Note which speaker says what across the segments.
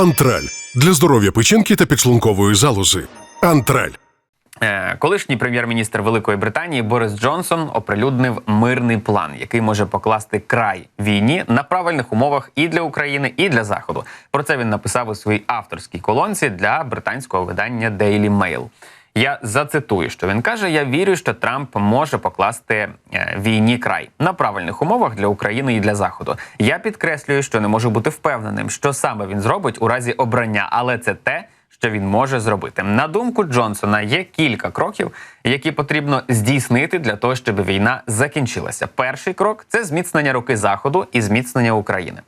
Speaker 1: Антраль для здоров'я печінки та підшлункової залози. Антраль.
Speaker 2: Е, Колишній прем'єр-міністр Великої Британії Борис Джонсон оприлюднив мирний план, який може покласти край війні на правильних умовах і для України, і для Заходу. Про це він написав у своїй авторській колонці для британського видання Daily Mail. Я зацитую, що він каже: Я вірю, що Трамп може покласти е, війні край на правильних умовах для України і для Заходу. Я підкреслюю, що не можу бути впевненим, що саме він зробить у разі обрання, але це те що він може зробити. На думку Джонсона, є кілька кроків, які потрібно здійснити для того, щоб війна закінчилася. Перший крок це зміцнення руки заходу і зміцнення України.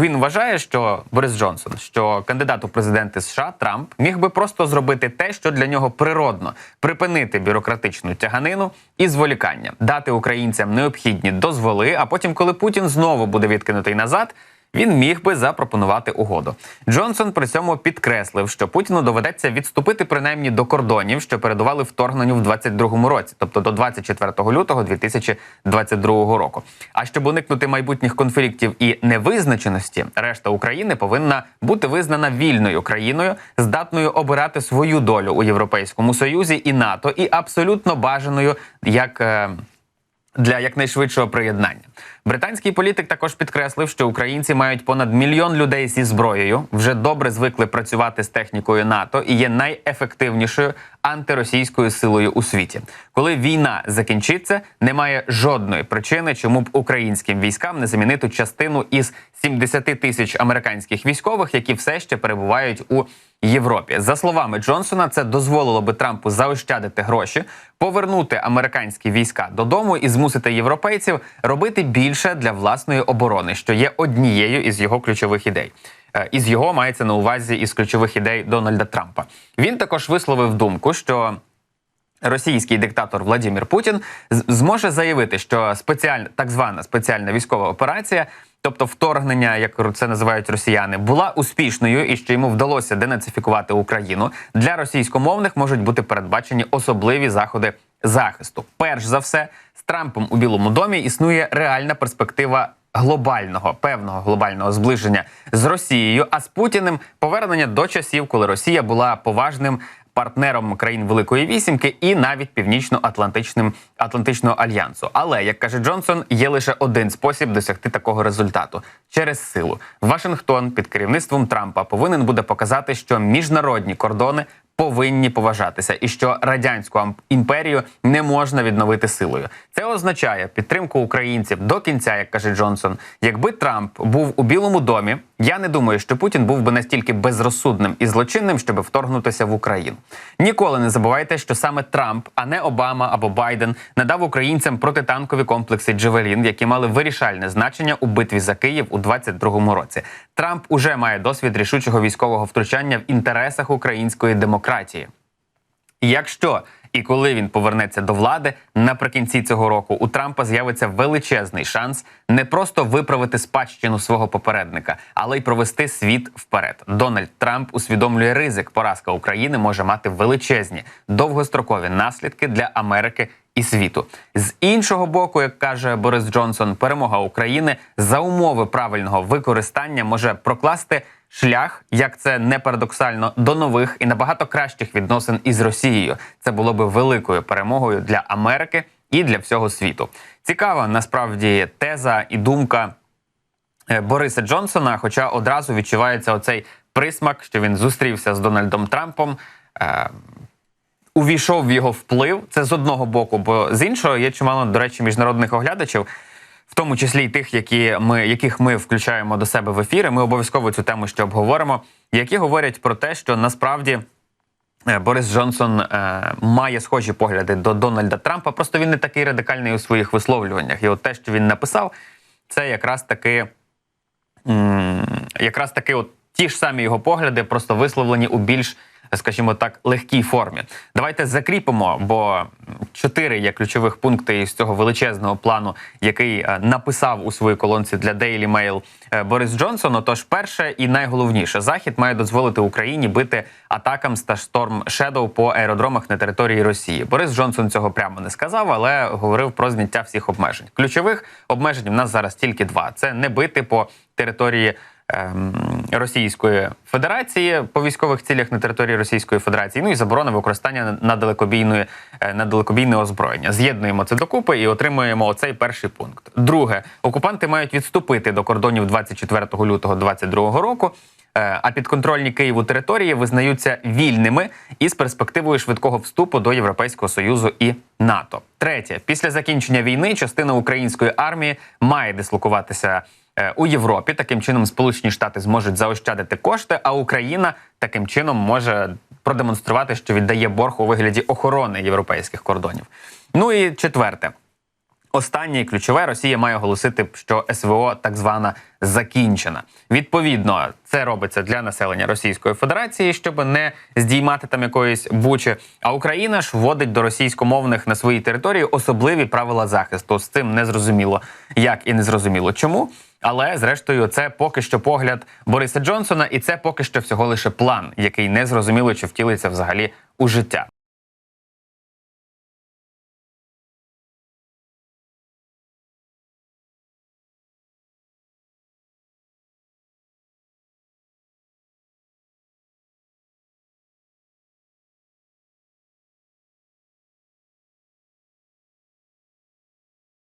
Speaker 2: Він вважає, що Борис Джонсон, що кандидат у президенти США Трамп міг би просто зробити те, що для нього природно припинити бюрократичну тяганину і зволікання, дати українцям необхідні дозволи. А потім, коли Путін знову буде відкинутий назад. Він міг би запропонувати угоду. Джонсон при цьому підкреслив, що Путіну доведеться відступити принаймні до кордонів, що передували вторгненню в 22-му році, тобто до 24 лютого 2022 року. А щоб уникнути майбутніх конфліктів і невизначеності, решта України повинна бути визнана вільною країною, здатною обирати свою долю у Європейському Союзі і НАТО, і абсолютно бажаною як. Для якнайшвидшого приєднання. Британський політик також підкреслив, що українці мають понад мільйон людей зі зброєю, вже добре звикли працювати з технікою НАТО і є найефективнішою антиросійською силою у світі. Коли війна закінчиться, немає жодної причини, чому б українським військам не замінити частину із 70 тисяч американських військових, які все ще перебувають у Європі. За словами Джонсона, це дозволило би Трампу заощадити гроші, повернути американські війська додому і змусити європейців робити більше для власної оборони, що є однією із його ключових ідей. Е, Із його мається на увазі із ключових ідей Дональда Трампа. Він також висловив думку, що Російський диктатор Владимир Путін зможе заявити, що спеціальна так звана спеціальна військова операція, тобто вторгнення, як це називають росіяни, була успішною і що йому вдалося денацифікувати Україну. Для російськомовних можуть бути передбачені особливі заходи захисту. Перш за все, з Трампом у Білому домі існує реальна перспектива глобального певного глобального зближення з Росією, а з Путіним повернення до часів, коли Росія була поважним партнером країн Великої Вісімки і навіть північно-атлантичним Атлантичного альянсу. Але як каже Джонсон, є лише один спосіб досягти такого результату через силу. Вашингтон під керівництвом Трампа повинен буде показати, що міжнародні кордони. Повинні поважатися, і що радянську імперію не можна відновити силою. Це означає підтримку українців до кінця, як каже Джонсон. Якби Трамп був у Білому домі, я не думаю, що Путін був би настільки безрозсудним і злочинним, щоб вторгнутися в Україну. Ніколи не забувайте, що саме Трамп, а не Обама або Байден, надав українцям протитанкові комплекси Джевелін, які мали вирішальне значення у битві за Київ у 22-му році. Трамп уже має досвід рішучого військового втручання в інтересах української демократії. Якщо і коли він повернеться до влади наприкінці цього року, у Трампа з'явиться величезний шанс не просто виправити спадщину свого попередника, але й провести світ вперед. Дональд Трамп усвідомлює ризик. Поразка України може мати величезні довгострокові наслідки для Америки. І світу з іншого боку, як каже Борис Джонсон, перемога України за умови правильного використання може прокласти шлях, як це не парадоксально, до нових і набагато кращих відносин із Росією. Це було би великою перемогою для Америки і для всього світу. Цікава насправді теза і думка е, Бориса Джонсона. Хоча одразу відчувається оцей присмак, що він зустрівся з Дональдом Трампом. Увійшов в його вплив. Це з одного боку, бо з іншого є чимало, до речі, міжнародних оглядачів, в тому числі й тих, які ми, яких ми включаємо до себе в ефіри. Ми обов'язково цю тему ще обговоримо, які говорять про те, що насправді. е, Борис Джонсон е, має схожі погляди до Дональда Трампа. Просто він не такий радикальний у своїх висловлюваннях. І от те, що він написав, це якраз таки, м, якраз таки, от ті ж самі його погляди, просто висловлені у більш, скажімо так, легкій формі. Давайте закріпимо, бо чотири є ключових пункти із цього величезного плану, який е, написав у своїй колонці для Daily Mail е, Борис Джонсон. Отож, перше і найголовніше, захід має дозволити Україні бити атакам та Storm Shadow по аеродромах на території Росії. Борис Джонсон цього прямо не сказав, але говорив про зняття всіх обмежень. Ключових обмежень у нас зараз тільки два: це не бити по території Російської Федерації по військових цілях на території Російської Федерації. Ну і заборона використання на далекобійної е, на далекобійне озброєння. З'єднуємо це докупи і отримуємо оцей перший пункт. Друге, окупанти мають відступити до кордонів 24 лютого 2022 року. Е, А підконтрольні Києву території визнаються вільними із перспективою швидкого вступу до Європейського союзу і НАТО. Третє, після закінчення війни частина української армії має дислокуватися у Європі. Таким чином, Сполучені Штати зможуть заощадити кошти, а Україна таким чином може продемонструвати, що віддає борг у вигляді охорони європейських кордонів. Ну і четверте. Останнє ключове Росія має оголосити, що СВО так звана закінчена. Відповідно, це робиться для населення Російської Федерації, щоб не здіймати там якоїсь бучі. А Україна ж вводить до російськомовних на своїй території особливі правила захисту. З цим не зрозуміло, як і не зрозуміло чому. Але зрештою, це поки що погляд Бориса Джонсона, і це поки що всього лише план, який не зрозуміло, чи втілиться взагалі у життя.